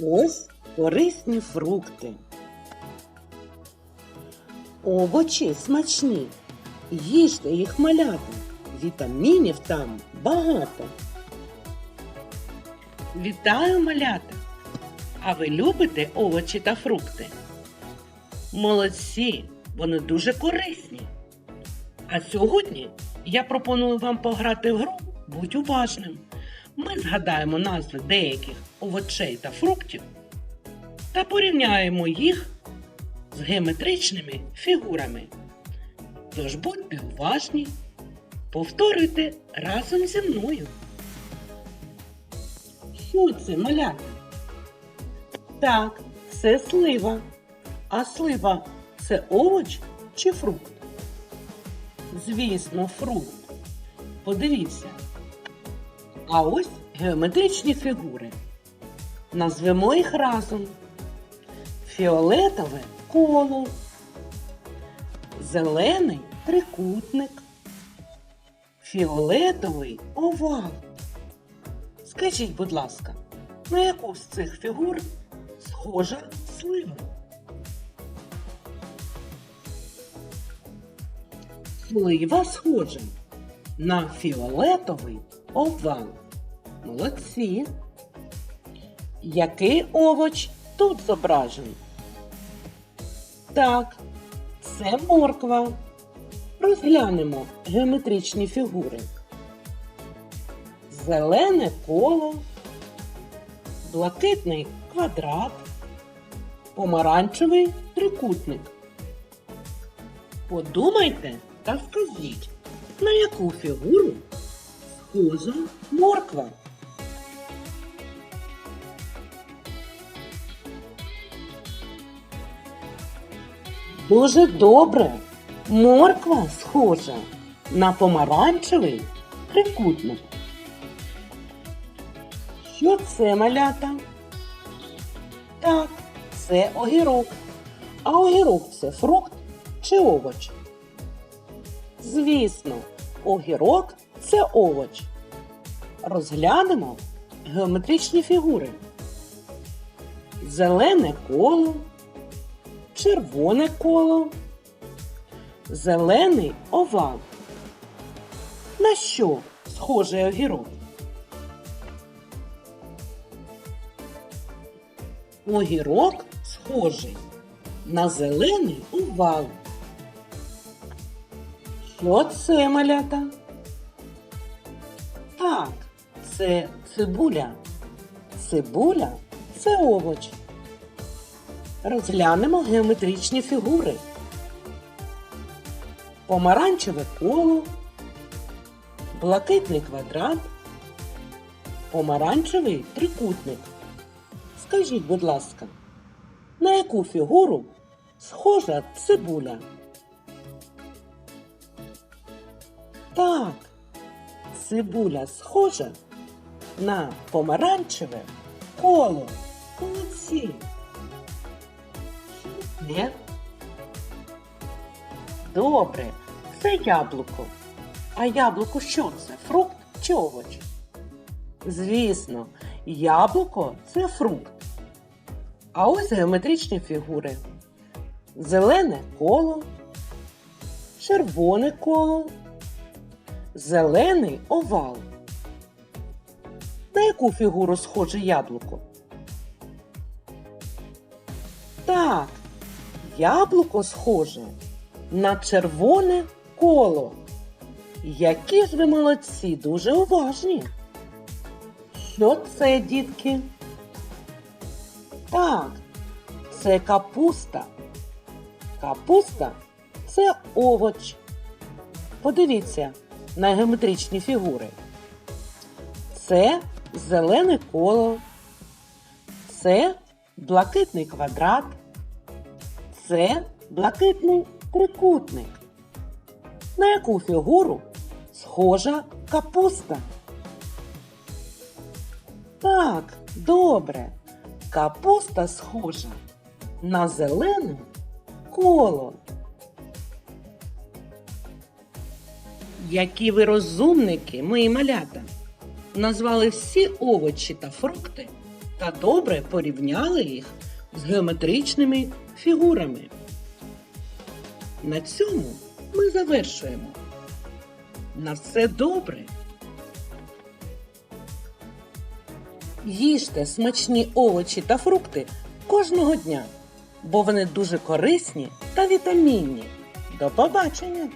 Ось корисні фрукти. Овочі смачні. Їжте їх малята. Вітамінів там багато. Вітаю малята! А ви любите овочі та фрукти? Молодці! Вони дуже корисні. А сьогодні я пропоную вам пограти в гру Будь уважним. Ми згадаємо назви деяких овочей та фруктів та порівняємо їх з геометричними фігурами. Тож будьте уважні, повторюйте разом зі мною. Що це малята? Так, це слива. А слива це овоч чи фрукт? Звісно, фрукт. Подивіться. А ось геометричні фігури. Назвемо їх разом. Фіолетове коло, зелений трикутник, фіолетовий овал. Скажіть, будь ласка, на яку з цих фігур схожа слива? Слива схожа на фіолетовий овал. Молодці. Який овоч тут зображений? Так, це морква. Розглянемо геометричні фігури. Зелене коло, блакитний квадрат, помаранчевий трикутник. Подумайте та скажіть, на яку фігуру схожа морква? Дуже добре. Морква схожа на помаранчевий трикутник. Що це малята? Так, це огірок. А огірок це фрукт чи овоч? Звісно, огірок це овоч. Розглянемо геометричні фігури. Зелене коло, червоне коло, зелений овал. На що схожий огірок? Огірок схожий на зелений овал. Що це малята? Так, це цибуля. Цибуля це овоч. Розглянемо геометричні фігури. Помаранчеве коло, блакитний квадрат, помаранчевий трикутник. Скажіть, будь ласка, на яку фігуру схожа цибуля? Так, цибуля схожа на помаранчеве коло. Молодці. Є? Добре, це яблуко. А яблуко що це? Фрукт чи овоч? Звісно, яблуко це фрукт. А ось геометричні фігури. Зелене коло, червоне коло, зелений овал. На яку фігуру схоже яблуко? Так, яблуко схоже на червоне коло. Які ж ви молодці, дуже уважні. Що це, дітки? Так, це капуста. Капуста це овоч. Подивіться на геометричні фігури. Це зелене коло, це блакитний квадрат, це блакитний трикутник. На яку фігуру схожа капуста? Так, добре. Капуста схожа на зелене коло. Які ви розумники, мої малята, назвали всі овочі та фрукти та добре порівняли їх з геометричними фігурами. На цьому ми завершуємо. На все добре. Їжте смачні овочі та фрукти кожного дня, бо вони дуже корисні та вітамінні. До побачення!